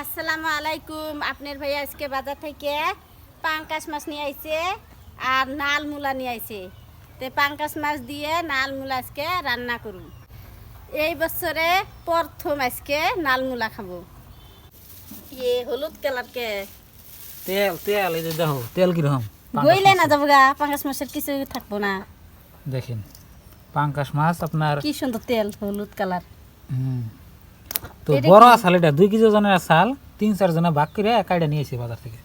আসসালামু আলাইকুম। আপনার ভাই আজকে বাজার থেকে পাঙ্কাশ মাছ নিয়ে আইছে আর নাল মূলা নিয়ে আইছে। তে পাঙ্কাশ মাছ দিয়ে নাল মূলা আজকে রান্না করুন এই বছরে প্রথম আজকে নাল মূলা খাব। ইয়ে হলুদ কালারকে তেল তেল এই যে দেখো তেল কীরকম? গইলে না যাব গা পাঙ্কাশ মাছের কিছু থাকব না। দেখেন পাঙ্কাশ মাছ আপনার কি সুন্দর তেল হলুদ কালার। হুম। তো বড় কি? আসাল এটা দুই কেজি ওজনের আসাল তিন চার জনে ভাগ করে কাইটা নিয়েছি বাজার থেকে।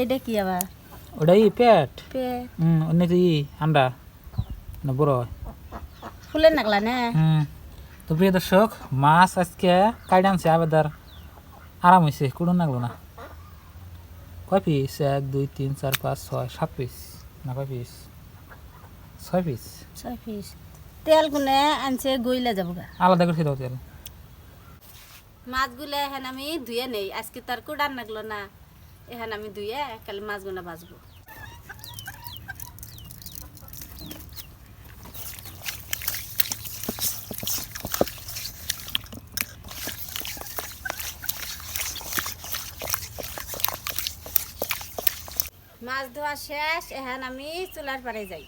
এটা কি আবার? ই পেট। হুম অন্য তো ই আন্ডা না বড়। ফুলের নাগলা না? হুম। তো প্রিয় দর্শক মাছ আজকে কাইটা আনছে আবেদার আরাম হয়েছে কুড়ুন লাগল না। কয় পিস? এক দুই তিন চার পাঁচ ছয় সাত পিস। না কয় পিস? ছয় পিস। ছয় পিস। তেল গুনে আনছে গইলে যাব আলাদা করে দাও তেল। মাছগুলো এখন আমি ধুয়ে নেই। আজকে তার কোডার লাগল না। এখন আমি ধুয়ে কালি মাছগুলো বাজবো মাছ ধোয়া শেষ। এখন আমি চুলার পাড়ে যাই।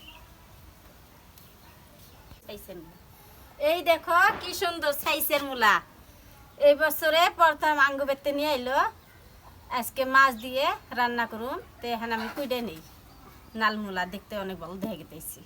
সাইসের এই দেখো কি সুন্দর সাইজের মূলা। এই বছরে প্রথম আঙ্গু বেতে নিয়ে এলো আজকে মাছ দিয়ে রান্না করুন তো এখানে আমি কুইডে নেই। নালমুলা দেখতে অনেক ভালো দেখে গেতেছি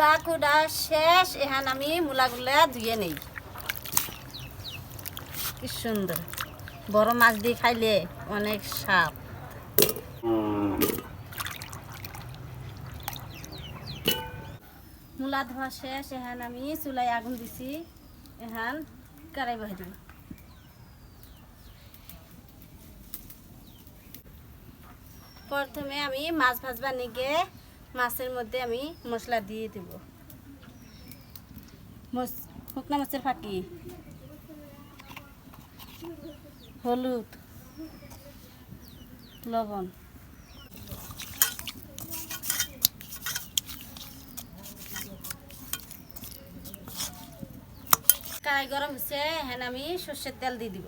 মূলা কুড়া শেষ, এখন আমি মূলাগুলা ধুয়ে নেই। কি সুন্দর। বড় মাছ দিয়ে খাইলে অনেক স্বাদ। মূলা ধোয়া শেষ, এখন আমি চুলায় আগুন দিছি। এখন কারাই বহে প্রথমে আমি মাছ ভাজবা নিগে মাছের মধ্যে আমি মশলা দিয়ে দেব। শুকনা মাছের ফাঁকি। হলুদ। লবণ। কড়াই গরম হচ্ছে হ্যাঁ আমি সর্ষের তেল দিয়ে দিব।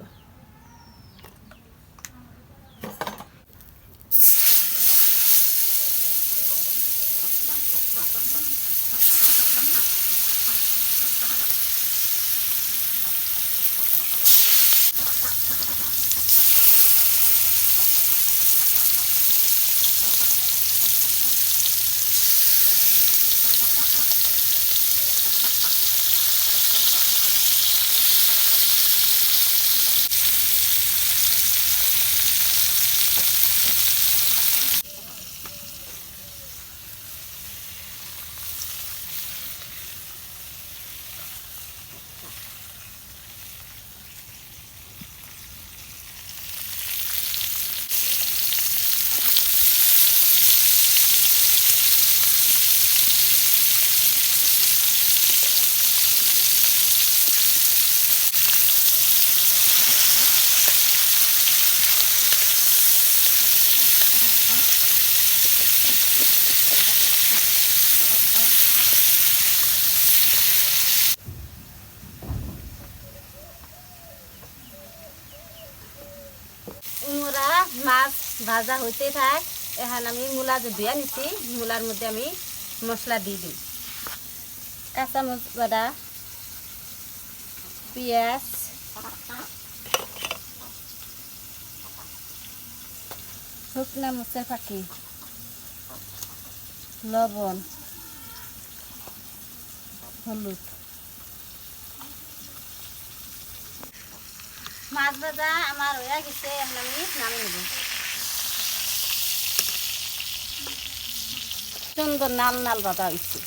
মাছ ভাজা হইতে থাক, এখন আমি মূলা যে ধুয়া নিছি, মূলার মধ্যে আমি মশলা দিয়ে দিই কাঁচা বাদা, পেঁয়াজ, শুকনা মরিচের ফাঁকি, লবণ, হলুদ। মাছ ভাজা আমার হয়ে গেছে, এখন আমি নামে নেব। সুন্দর নাল নাল ভাজা হয়েছে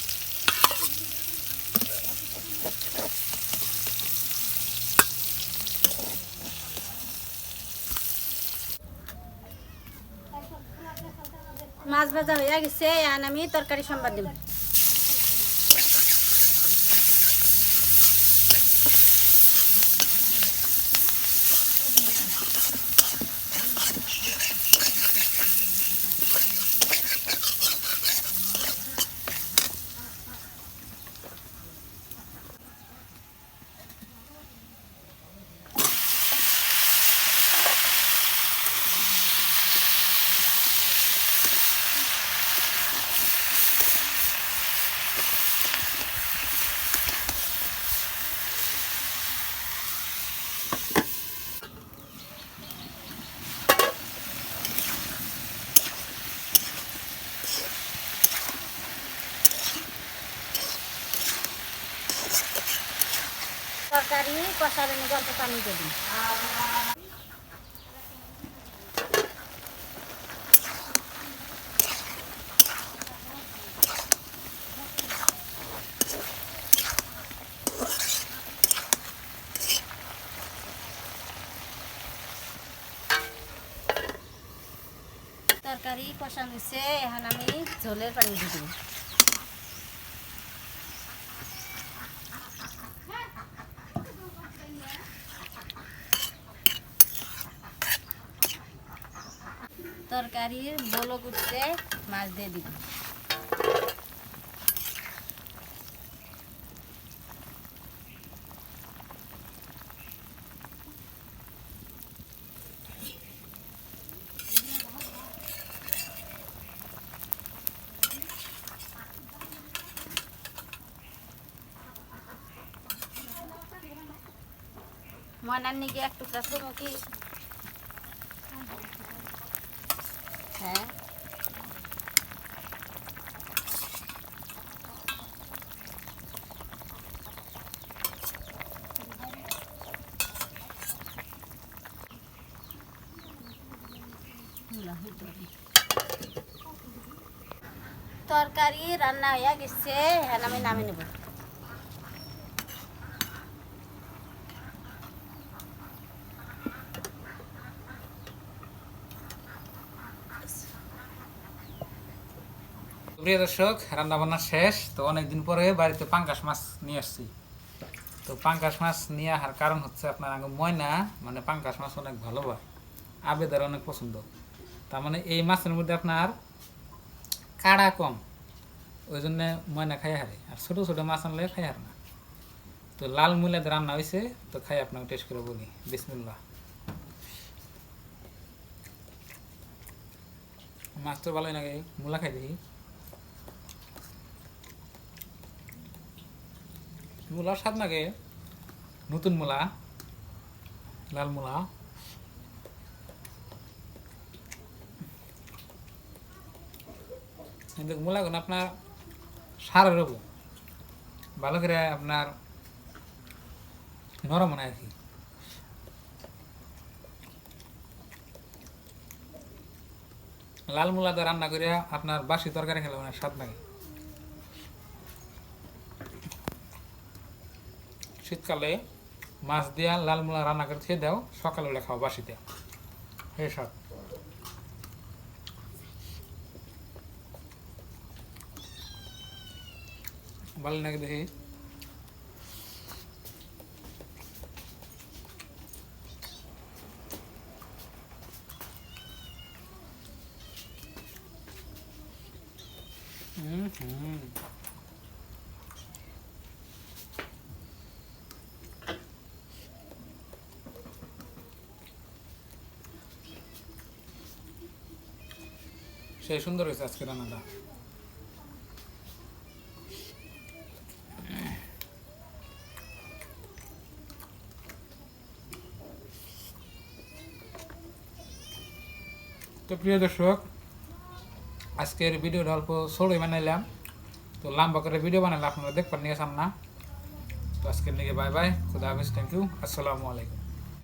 মাছ ভাজা হয়ে গেছে, এখন আমি তরকারি সম্বাদ দিব। তরকারি কষার এনে গল্প পানি দেবি তরকারি কষানো এখন আমি ঝোলের পানি দিয়ে দিই তরকারির বলো করতে মাছ দিয়ে দিব। মনার নিকে এক টুকরা শুনো কি হ্যাঁ তরকারি রান্না হয়ে গেছে। হ্যাঁ আমি নামে নেব। প্রিয় দর্শক রান্না বান্না শেষ। তো অনেকদিন পরে বাড়িতে পাঙ্কাশ মাছ নিয়ে আসছি। তো পাঙ্কাশ মাছ নিয়ে আসার কারণ হচ্ছে আপনার আগে ময়না মানে পাঙ্কাশ মাছ অনেক ভালো ভালোবাসে আবেদার অনেক পছন্দ। তার মানে এই মাছের মধ্যে আপনার কাড়া কম। ওই জন্য ময়না খাই হারে। আর ছোটো ছোটো মাছ আনলে খাই হার না। তো লাল মুলাতে রান্না হয়েছে তো খাই আপনাকে টেস্ট করে বলি। বিসমিল্লা মাছ তো ভালোই লাগে, মূলা খাই দেখি। মূলার স্বাদ লাগে। নতুন মূলা, লাল মূলা। কিন্তু মূলাগুলো আপনার সারের রব ভালো করে আপনার নরম হয় আর কি। লাল মূলা দিয়ে রান্না করে আপনার বাসি তরকারি খেলে অনেক স্বাদ লাগে। শীতকালে মাছ দিয়া লাল মূলা রান্না করে খেয়ে দাও, সকালবেলা খাও বাসিতে। এই সব ভালো নাকি দেখি? হুম হুম। সেই সুন্দর হয়েছে আজকে রান্নাটা। তো প্রিয় দর্শক, আজকের ভিডিওটা অল্প ছোটোই বানাইলাম। তো লম্বা করে ভিডিও বানাইলাম আপনারা দেখবেন নিয়ে সামনা তো আজকের নিয়ে বাই বাই খুদা হাফিজ থ্যাংক ইউ আসসালামু আলাইকুম।